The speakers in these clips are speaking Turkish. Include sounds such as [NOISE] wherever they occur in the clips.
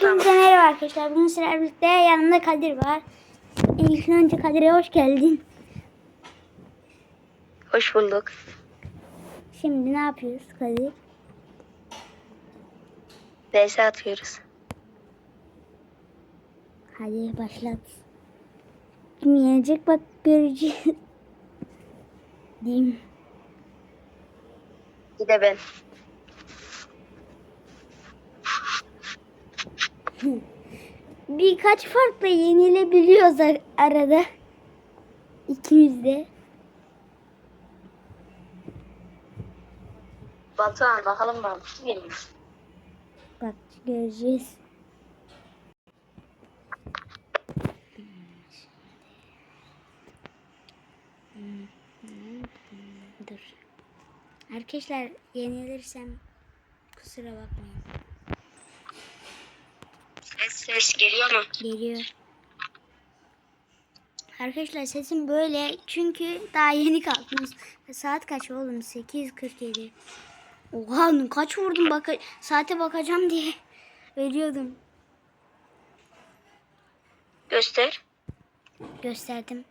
Hepinize merhaba arkadaşlar. Bugün sizlerle birlikte yanımda Kadir var. İlk önce Kadir'e hoş geldin. Hoş bulduk. Şimdi ne yapıyoruz Kadir? VS atıyoruz. Hadi başlat. Kim yenecek bak göreceğiz. [LAUGHS] Diyeyim. Bir de ben. [LAUGHS] Birkaç farkla yenilebiliyoruz ar- arada. İkimiz de. Batuhan bakalım ben. Geliyor. Bak göreceğiz. Dur. Arkadaşlar yenilirsem kusura bakmayın. Ses geliyor mu? Geliyor. Arkadaşlar sesim böyle çünkü daha yeni kalktım. Saat kaç oğlum? 8.47. Oha kaç vurdum baka saate bakacağım diye [LAUGHS] ölüyordum. Göster. Gösterdim.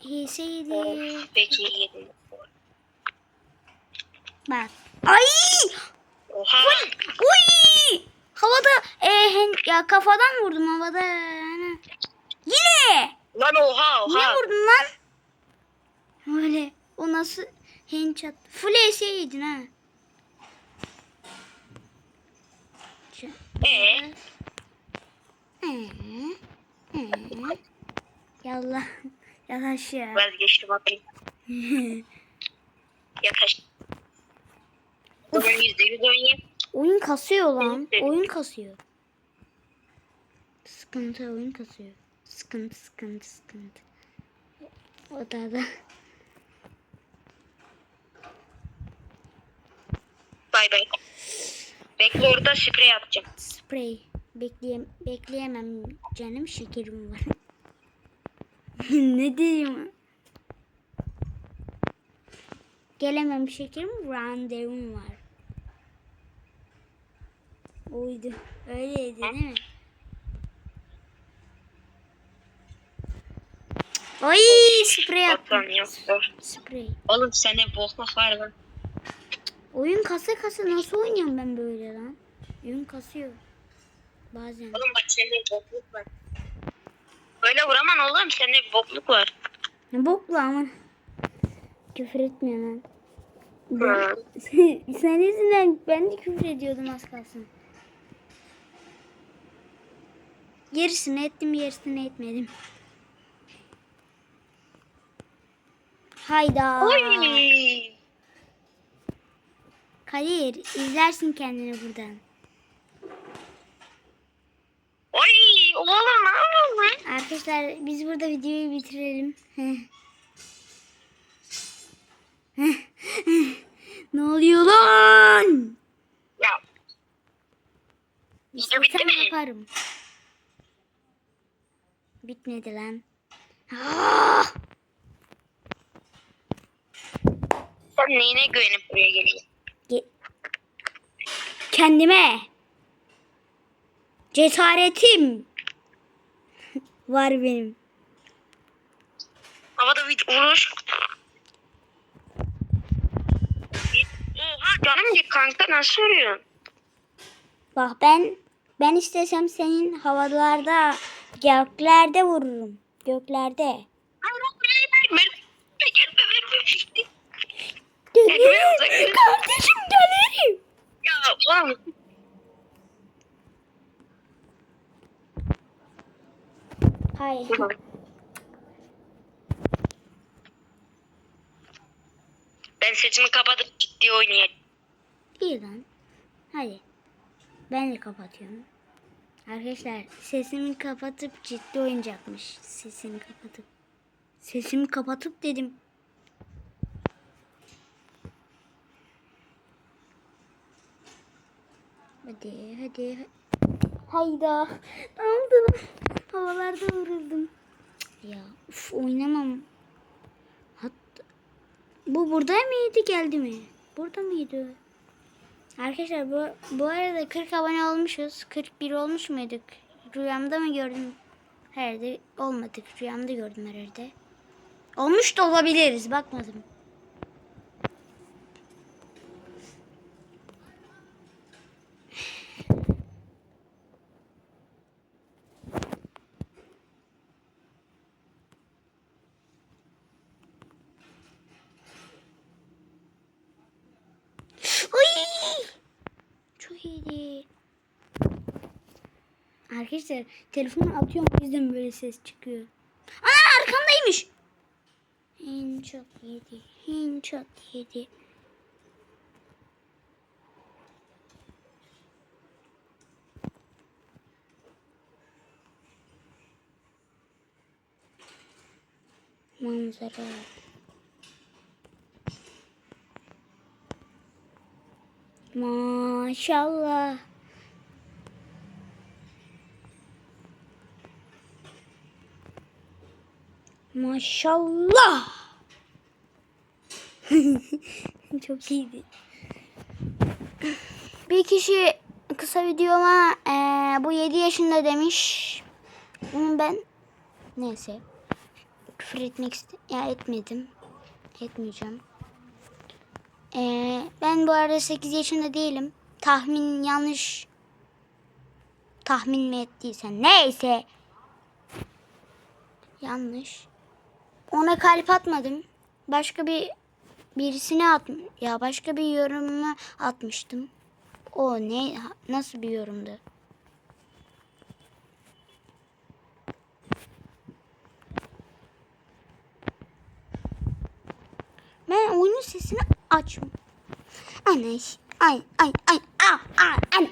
İyisiydi. Peki yedim. Bak. Ay! Oha. Uy! Havada e, hen, ya kafadan vurdum havada. Yani. Yine! Lan oha Niye oha. vurdun lan? Öyle. O nasıl headshot? Full ES yedin ha. Ç- Ee? Ee, ee. Yallah. [LAUGHS] Yalaş ya. Vazgeçtim bakayım. [LAUGHS] Yakaş. Bugün yüzde yüz oynayayım. Oyun kasıyor lan. Evet. Oyun kasıyor. Sıkıntı oyun kasıyor. Sıkıntı sıkıntı sıkıntı. O da da. Bay bay. Bekle orada sprey atacağım. Sprey. Bekleyem bekleyemem canım şekerim var. [LAUGHS] ne diyeyim? Gelemem şekerim randevum var. Oydu. Öyleydi değil mi? Oy sprey attım. Sprey. Oğlum sende bokluk var lan. Oyun kasa kasa nasıl oynuyorum ben böyle lan? Oyun kasıyor. Bazen. Oğlum bak sende bokluk var. Böyle vuramam oğlum sende bir bokluk var. Ne boklu ama. Küfür etmiyor lan. [LAUGHS] Sen yüzünden ben de küfür ediyordum az kalsın. Gerisini ettim, gerisini etmedim. Hayda. Oy. Kadir, izlersin kendini buradan. Oy. Oğlum ne? Arkadaşlar biz burada videoyu bitirelim. [LAUGHS] Ne oluyor lan? Ya. Video bitti mi? yaparım. Bitmedi lan. Ah! Sen neyine güvenip buraya geliyorsun? Ge- Kendime cesaretim [LAUGHS] var benim. Havada bir vuruş. Oha canım ya kanka nasıl vuruyorsun? Bak ben ben istesem senin havalarda göklerde vururum. Göklerde. Dönerim. Kardeşim dönerim. Ya oğlum Hayır. ben sesimi kapatıp ciddi oynayayım. İyi lan. Hadi. Ben de kapatıyorum. Arkadaşlar sesimi kapatıp ciddi oynayacakmış. Sesimi kapatıp. Sesimi kapatıp dedim. Hadi hadi. Hayda. Ne oldu? Havalarda vuruldum. Ya uf oynamam. Hatta bu burada mıydı geldi mi? Burada mıydı? Arkadaşlar bu, bu arada 40 abone olmuşuz. 41 olmuş muyduk? Rüyamda mı gördüm? Herhalde olmadık. Rüyamda gördüm herhalde. Olmuş da olabiliriz. Bakmadım. Ay! Çok iyiydi. Arkadaşlar telefonu atıyorum o yüzden böyle ses çıkıyor. Ana arkamdaymış. En çok yedi. En çok yedi. Manzara. Maşallah. Maşallah. [LAUGHS] Çok iyiydi. Bir kişi kısa videoma eee, bu 7 yaşında demiş. Bunu ben neyse küfür etmek ya etmedim. Etmeyeceğim. Eee, ben bu arada 8 yaşında değilim. Tahmin yanlış tahmin mi ettiysen neyse. Yanlış. Ona kalp atmadım. Başka bir birisine at ya başka bir yorumuna atmıştım. O ne nasıl bir yorumdu? Ben oyunun sesini açım. Anne, ay ay ay ay ay ay